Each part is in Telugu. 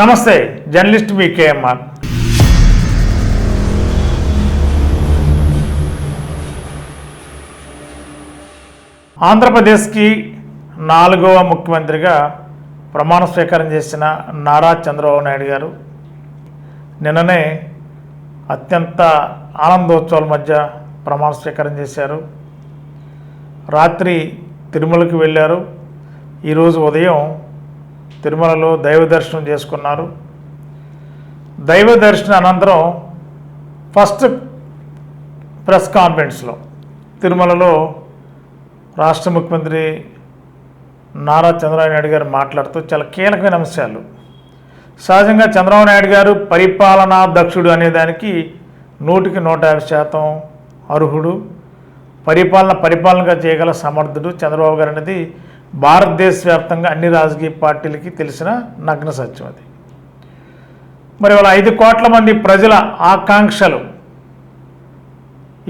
నమస్తే జర్నలిస్ట్ మీ కేఎంఆర్ ఆంధ్రప్రదేశ్కి నాలుగవ ముఖ్యమంత్రిగా ప్రమాణ స్వీకారం చేసిన నారా చంద్రబాబు నాయుడు గారు నిన్ననే అత్యంత ఆనందోత్సవాల మధ్య ప్రమాణ స్వీకారం చేశారు. రాత్రి తిరుమలకి వెళ్ళారు. ఈరోజు ఉదయం తిరుమలలో దైవ దర్శనం చేసుకున్నారు. దైవ దర్శనం అనంతరం ఫస్ట్ ప్రెస్ కాన్ఫరెన్స్లో తిరుమలలో రాష్ట్ర ముఖ్యమంత్రి నారా చంద్రబాబు నాయుడు గారు మాట్లాడుతూ చాలా కీలకమైన అంశాలు. సహజంగా చంద్రబాబు నాయుడు గారు పరిపాలనా దక్షుడు అనేదానికి నూటికి నూట యాభై శాతం అర్హుడు. పరిపాలన పరిపాలనగా చేయగల సమర్థుడు చంద్రబాబు గారు అనేది భారతదేశ వ్యాప్తంగా అన్ని రాజకీయ పార్టీలకి తెలిసిన నగ్న సత్యం అది. మరి వాళ్ళ ఐదు కోట్ల మంది ప్రజల ఆకాంక్షలు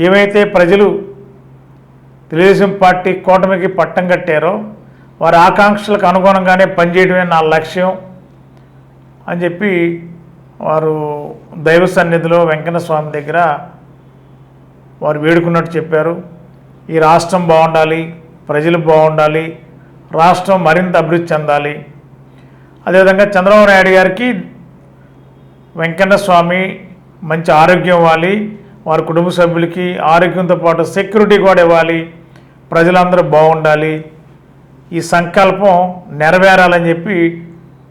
ఏవైతే ప్రజలు తెలుగుదేశం పార్టీ కూటమికి పట్టం కట్టారో వారి ఆకాంక్షలకు అనుగుణంగానే పనిచేయడమే నా లక్ష్యం అని చెప్పి వారు దైవ సన్నిధిలో వెంకన్న స్వామి దగ్గర వారు వేడుకున్నట్టు చెప్పారు. ఈ రాష్ట్రం బాగుండాలి ప్రజలు బాగుండాలి రాష్ట్రం మరింత అభివృద్ధి చెందాలి. అదేవిధంగా చంద్రబాబు నాయుడు గారికి వెంకన్న స్వామి మంచి ఆరోగ్యం ఇవ్వాలి. వారి కుటుంబ సభ్యులకి ఆరోగ్యంతో పాటు సెక్యూరిటీ కూడా ఇవ్వాలి. ప్రజలందరూ బాగుండాలి. ఈ సంకల్పం నెరవేరాలని చెప్పి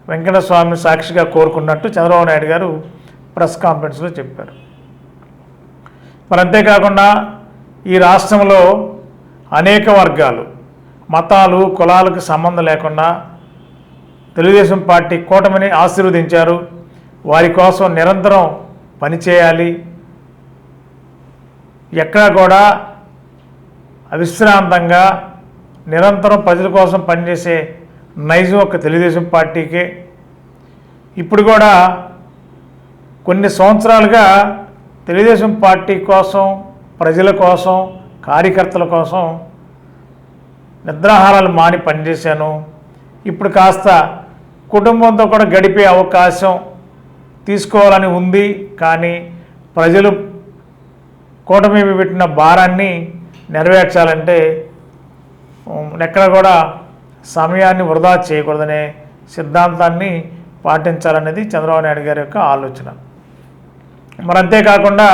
వెంకట స్వామి సాక్షిగా కోరుకున్నట్టు చంద్రబాబు నాయుడు గారు ప్రెస్ కాన్ఫరెన్స్లో చెప్పారు. మరి అంతేకాకుండా ఈ రాష్ట్రంలో అనేక వర్గాలు మతాలు కులాలకు సంబంధం లేకుండా తెలుగుదేశం పార్టీ కూటమిని ఆశీర్వదించారు. వారి కోసం నిరంతరం పనిచేయాలి ఎక్కడా కూడా అవిశ్రాంతంగా నిరంతరం ప్రజల కోసం పనిచేసే నైజం ఒక తెలుగుదేశం పార్టీకే. ఇప్పుడు కూడా కొన్ని సంవత్సరాలుగా తెలుగుదేశం పార్టీ కోసం ప్రజల కోసం కార్యకర్తల కోసం నిద్రాహారాలు మాని పనిచేశాను. ఇప్పుడు కాస్త కుటుంబంతో కూడా గడిపే అవకాశం తీసుకోవాలని ఉంది. కానీ ప్రజలు కూటమి పెట్టిన భారాన్ని నెరవేర్చాలంటే ఎక్కడ కూడా సమయాన్ని వృధా చేయకూడదనే సిద్ధాంతాన్ని పాటించాలనేది చంద్రబాబు నాయుడు గారి యొక్క ఆలోచన. మరి అంతేకాకుండా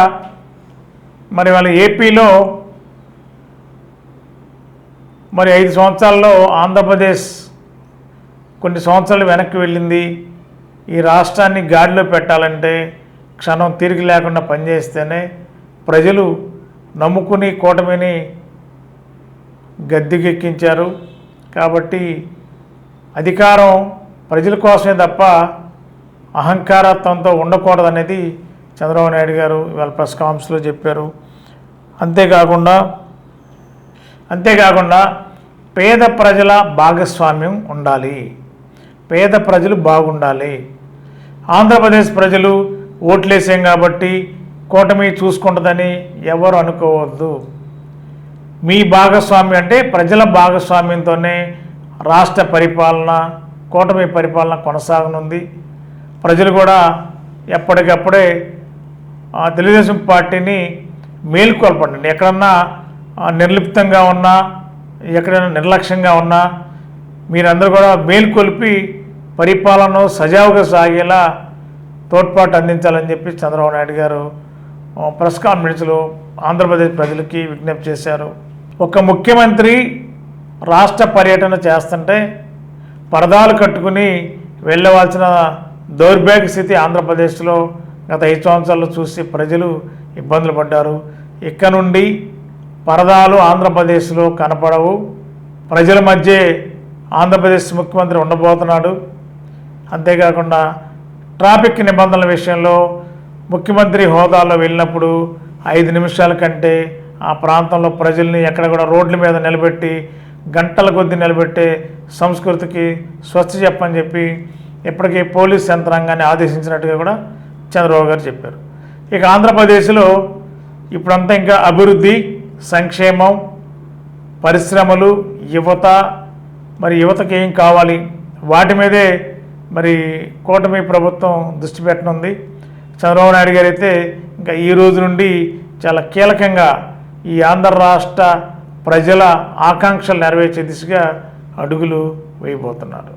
మరి వాళ్ళ ఏపీలో మరి ఐదు సంవత్సరాల్లో ఆంధ్రప్రదేశ్ కొన్ని సంవత్సరాలు వెనక్కి వెళ్ళింది. ఈ రాష్ట్రాన్ని గాడిలో పెట్టాలంటే క్షణం తిరిగి లేకుండా పనిచేస్తేనే ప్రజలు నమ్ముకుని కూటమిని గద్దెకెక్కించారు. కాబట్టి అధికారం ప్రజల కోసమే తప్ప అహంకారత్వంతో ఉండకూడదనేది చంద్రబాబు నాయుడు గారు ఇవాళ ప్రెస్ కాన్ఫరెన్స్లో చెప్పారు. అంతేకాకుండా అంతేకాకుండా పేద ప్రజల భాగస్వామ్యం ఉండాలి. పేద ప్రజలు బాగుండాలి. ఆంధ్రప్రదేశ్ ప్రజలు ఓట్లేసాం కాబట్టి కూటమి చూసుకుంటుందని ఎవరు అనుకోవద్దు. మీ భాగస్వామ్యం అంటే ప్రజల భాగస్వామ్యంతోనే రాష్ట్ర పరిపాలన కూటమి పరిపాలన కొనసాగనుంది. ప్రజలు కూడా ఎప్పటికప్పుడే ఆ, తెలుగుదేశం పార్టీని మేల్కొల్పండి. ఎక్కడన్నా నిర్లిప్తంగా ఉన్నా ఎక్కడైనా నిర్లక్ష్యంగా ఉన్నా మీరందరూ కూడా మేల్కొల్పి పరిపాలన సజావుగా సాగేలా తోడ్పాటు అందించాలని చెప్పి చంద్రబాబు నాయుడు గారు ప్రెస్ కాన్ఫరెన్స్లో ఆంధ్రప్రదేశ్ ప్రజలకి విజ్ఞప్తి చేశారు. ఒక ముఖ్యమంత్రి రాష్ట్ర పర్యటన చేస్తుంటే పరదాలు కట్టుకుని వెళ్ళవలసిన దౌర్భాగ్య స్థితి ఆంధ్రప్రదేశ్లో గత ఐదు సంవత్సరాలు చూసి ప్రజలు ఇబ్బందులు పడ్డారు. ఇక్కడ నుండి పరదాలు ఆంధ్రప్రదేశ్లో కనపడవు. ప్రజల మధ్య ఆంధ్రప్రదేశ్ ముఖ్యమంత్రి ఉండబోతున్నాడు. అంతేకాకుండా ట్రాఫిక్ నిబంధనల విషయంలో ముఖ్యమంత్రి హోదాలో వెళ్ళినప్పుడు ఐదు నిమిషాల కంటే ఆ ప్రాంతంలో ప్రజల్ని ఎక్కడ కూడా రోడ్ల మీద నిలబెట్టి గంటల కొద్దీ నిలబెట్టే సంస్కృతికి స్వచ్ఛ చెప్పని చెప్పి ఇప్పటికీ పోలీస్ యంత్రాంగాన్ని ఆదేశించినట్టుగా కూడా చంద్రబాబు గారు చెప్పారు. ఇక ఆంధ్రప్రదేశ్లో ఇప్పుడంతా ఇంకా అభివృద్ధి సంక్షేమం పరిశ్రమలు యువత మరి యువతకి ఏం కావాలి? వాటి మీదే మరి కూటమి ప్రభుత్వం దృష్టి పెట్టనుంది. చంద్రబాబు నాయుడు గారు అయితే ఇంకా ఈ రోజు నుండి చాలా కీలకంగా ఈ ఆంధ్ర రాష్ట్ర ప్రజల ఆకాంక్షలు నెరవేర్చే దిశగా అడుగులు వేయబోతున్నారు.